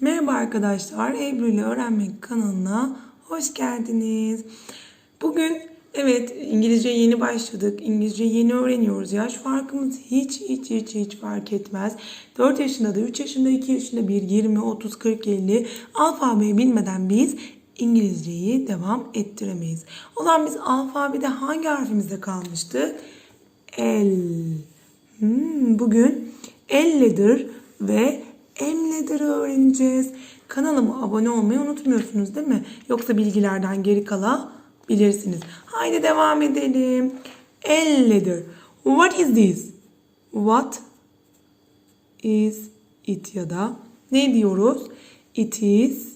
Merhaba arkadaşlar, Ebru ile Öğrenmek kanalına hoş geldiniz. Bugün evet İngilizce yeni başladık. İngilizce yeni öğreniyoruz. Yaş farkımız hiç hiç hiç hiç fark etmez. 4 yaşında da 3 yaşında 2 yaşında bir 20, 30, 40, 50 alfabeyi bilmeden biz İngilizceyi devam ettiremeyiz. O zaman biz alfabede hangi harfimizde kalmıştık? L. Hmm, bugün letter ve M letter öğreneceğiz. Kanalıma abone olmayı unutmuyorsunuz değil mi? Yoksa bilgilerden geri kalabilirsiniz. Haydi devam edelim. L. What is this? What is it ya da ne diyoruz? It is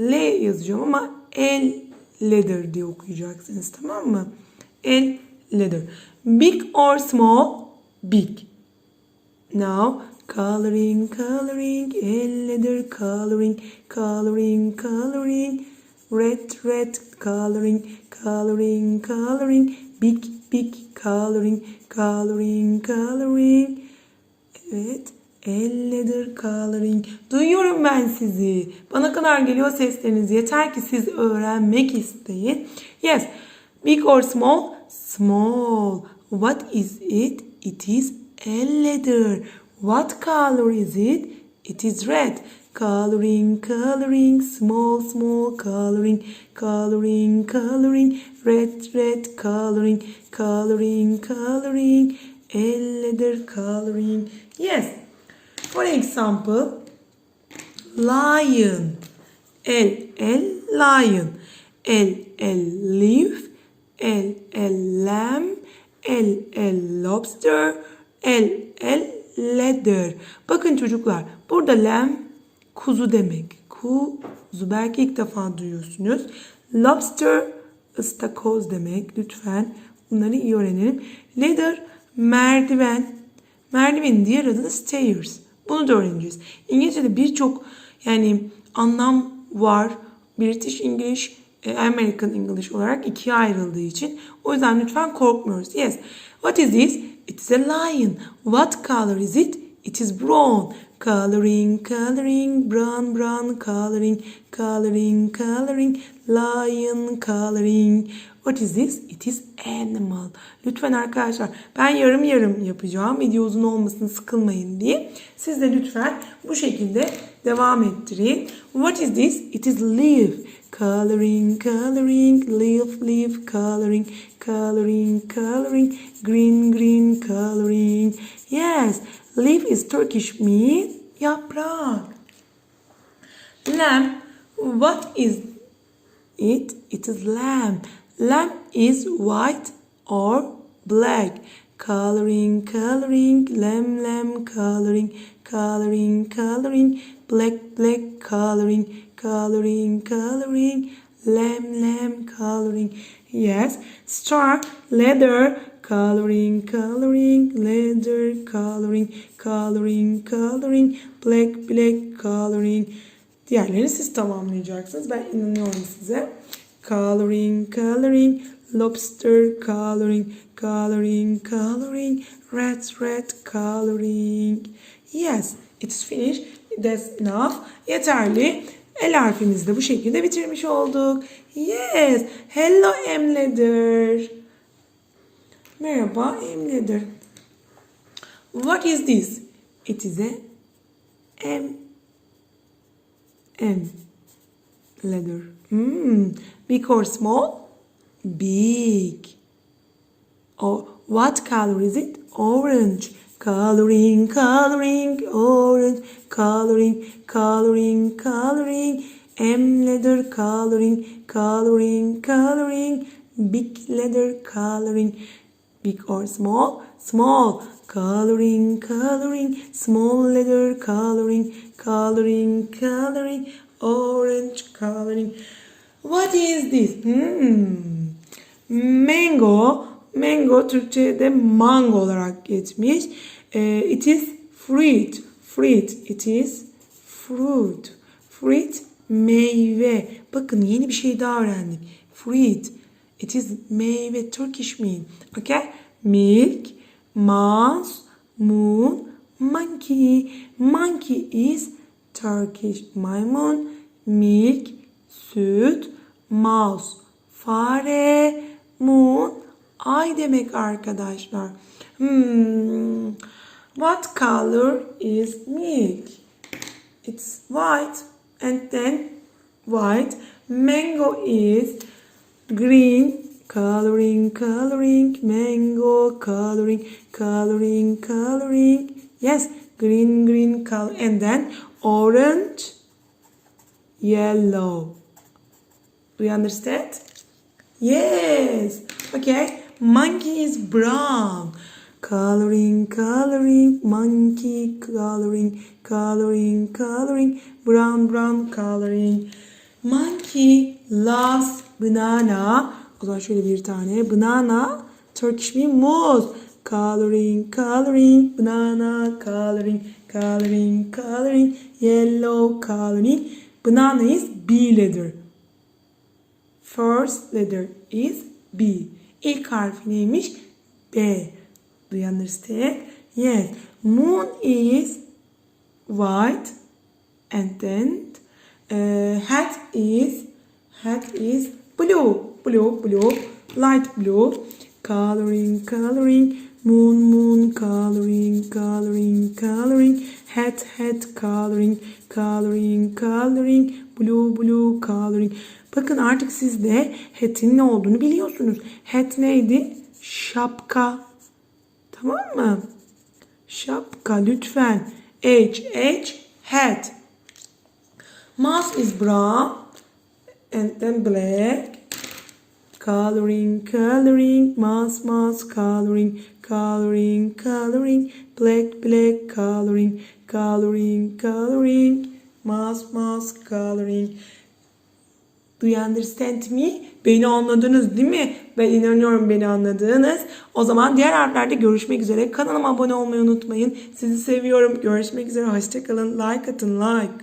L yazacağım ama L leather diye okuyacaksınız tamam mı? L leather. Big or small? Big. Now coloring, coloring, leather coloring, coloring, coloring, red, red coloring, coloring, coloring, big, big coloring, coloring, coloring. Evet. El leather coloring. Duyuyorum ben sizi. Bana kadar geliyor sesleriniz. Yeter ki siz öğrenmek isteyin. Yes. Big or small? Small. What is it? It is a leather. What color is it? It is red. Coloring, coloring, small, small, coloring, coloring, coloring, red, red, coloring, coloring, coloring, leather coloring. Yes. For example, lion. L, L, lion. L, L, leaf. L, L, lamb. L, L, lobster. L, L, leather. Bakın çocuklar burada lamb kuzu demek. Kuzu belki ilk defa duyuyorsunuz. Lobster ıstakoz demek. Lütfen bunları iyi öğrenelim. Leather merdiven. Merdivenin diğer adı stairs. Bunu da öğreneceğiz. İngilizce'de birçok yani anlam var. British English, e, American English olarak ikiye ayrıldığı için. O yüzden lütfen korkmuyoruz. Yes. What is this? It is a lion. What color is it? It is brown. Coloring, coloring, brown, brown, coloring, coloring, coloring, lion, coloring. What is this? It is animal. Lütfen arkadaşlar ben yarım yarım yapacağım. Video uzun olmasın sıkılmayın diye. Siz de lütfen bu şekilde devam ettirin. What is this? It is leaf. Coloring, coloring, leaf, leaf, coloring, coloring, coloring, green, green, coloring. Yes, leaf is Turkish mean yaprak. Lamb, what is it? It is lamb. Lamb is white or black. Coloring, coloring, lamb, lamb, coloring, coloring, coloring, black, black, coloring, coloring, coloring, lamb, lamb, coloring. Yes, star, leather, coloring, coloring, leather, coloring, coloring, coloring, black, black, coloring. Diğerlerini siz tamamlayacaksınız. Ben inanıyorum size. Coloring, coloring, lobster, coloring, coloring, coloring, red, red, coloring. Yes, it's finished. That's enough. Yeterli. El harfimizi de bu şekilde bitirmiş olduk. Yes. Hello Emleder. Merhaba Emleder. What is this? It is a M. M. Leather. Hmm. Big or small? Big. Oh, what color is it? Orange. Coloring, coloring, orange. Coloring, coloring, coloring. M leather coloring, coloring, coloring. Big leather coloring. Big or small? Small. Coloring, coloring. Small leather coloring, coloring, coloring. Orange coloring. What is this? Hmm. Mango. Mango Türkçe'de mango olarak geçmiş. Ee, it is fruit. Fruit. It is fruit. Fruit meyve. Bakın yeni bir şey daha öğrendik. Fruit. It is meyve. Turkish mean. Okay? Milk, mouse, moon, monkey. Monkey is Turkish maymun, milk, süt, mouse, fare, moon, ay demek arkadaşlar. Hmm. What color is milk? It's white and then white. Mango is green. Coloring, coloring, mango, coloring, coloring, coloring. Yes, green, green color. And then orange, yellow. Do you understand? Yes. Okay. Monkey is brown. Coloring, coloring, monkey coloring, coloring, coloring, brown, brown coloring. Monkey loves banana. O zaman şöyle bir tane banana. Turkish mi muz. Coloring, coloring, banana, coloring, coloring, coloring, yellow coloring. Banana is B letter. First letter is B. İlk harfi neymiş? B. Do you understand? Yes. Moon is white and then uh, hat is hat is blue. Blue, blue, light blue. Coloring, coloring. Moon, moon, coloring, coloring, coloring. Hat, hat, coloring, coloring, coloring. Blue, blue, coloring. Bakın artık siz de hat'in ne olduğunu biliyorsunuz. Hat neydi? Şapka. Tamam mı? Şapka lütfen. H, H, hat. Mouse is brown and then black. Coloring, coloring, mouse, mouse, coloring, coloring, coloring, black, black, coloring, coloring, coloring, mouse, mouse, coloring. Do you understand me? Beni anladınız değil mi? Ben inanıyorum beni anladığınız. O zaman diğer harflerde görüşmek üzere. Kanalıma abone olmayı unutmayın. Sizi seviyorum. Görüşmek üzere. Hoşçakalın. Like atın like.